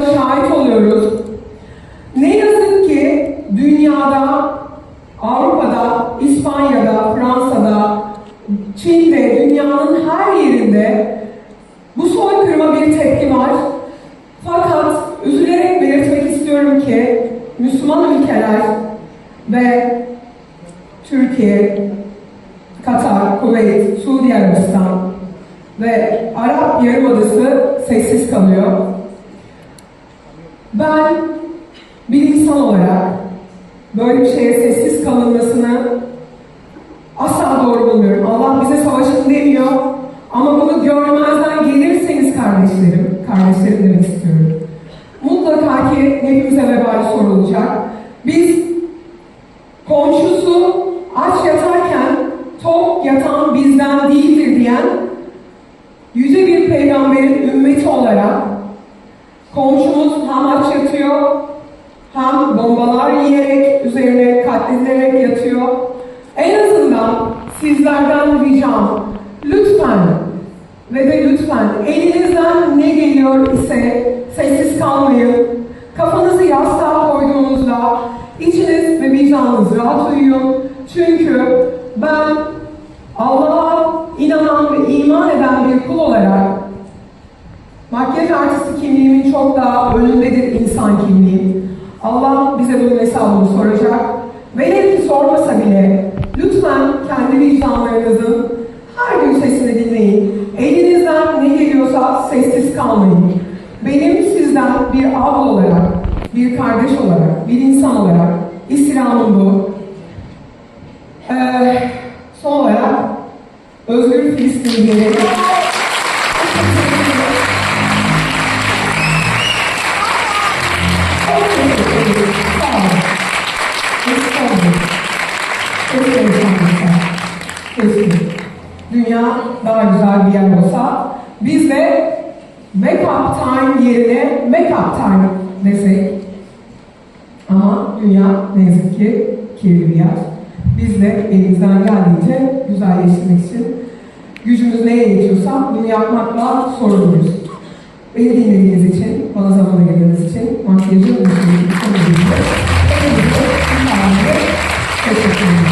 şahit oluyoruz. Ne yazık ki dünyada, Avrupa'da, İspanya'da, Fransa'da, Çin'de, dünyanın her yerinde bu soykırıma bir tepki var. Fakat üzülerek belirtmek istiyorum ki Müslüman ülkeler ve Türkiye, Katar, Kuveyt, Suudi Arabistan ve Arap Yarımadası sessiz kalıyor. Ben bir insan olarak böyle bir şeye sessiz kalınmasını asla doğru bulmuyorum. Allah bize savaşın demiyor ama bunu görmezden gelirseniz kardeşlerim, kardeşlerim demek istiyorum. Mutlaka ki hepimize vebali sorulacak. Biz komşusu aç yatarken tok yatan bizden değildir diyen yüce bir peygamberin ümmeti olarak komşumuz hem aç yatıyor hem bombalar yiyerek üzerine katledilerek yatıyor. En azından sizlerden ricam lütfen ve de lütfen elinizden ne geliyor ise sessiz kalmayın. Kafanızı yastığa koyduğunuzda içiniz ve vicdanınız rahat uyuyun. Çünkü ben Allah'a inanan kimliğimin çok daha önündedir insan kimliğim. Allah bize bunun hesabını soracak. Velev ki sormasa bile lütfen kendi vicdanlarınızın her gün sesini dinleyin. Elinizden ne geliyorsa sessiz kalmayın. Benim sizden bir abla olarak, bir kardeş olarak, bir insan olarak istirhamım bu. Ee, son olarak Özgür Filistin Dünya daha güzel bir yer olsa. Biz de make up time yerine make up time desek. Ama dünya ne yazık ki kirli bir yer. Biz de elimizden geldiğince güzelleştirmek için gücümüz neye yetiyorsa bunu yapmakla sorumluyuz. Beni dinlediğiniz için, bana zaman ayırdığınız için, makyajı hepinize teşekkür ederim.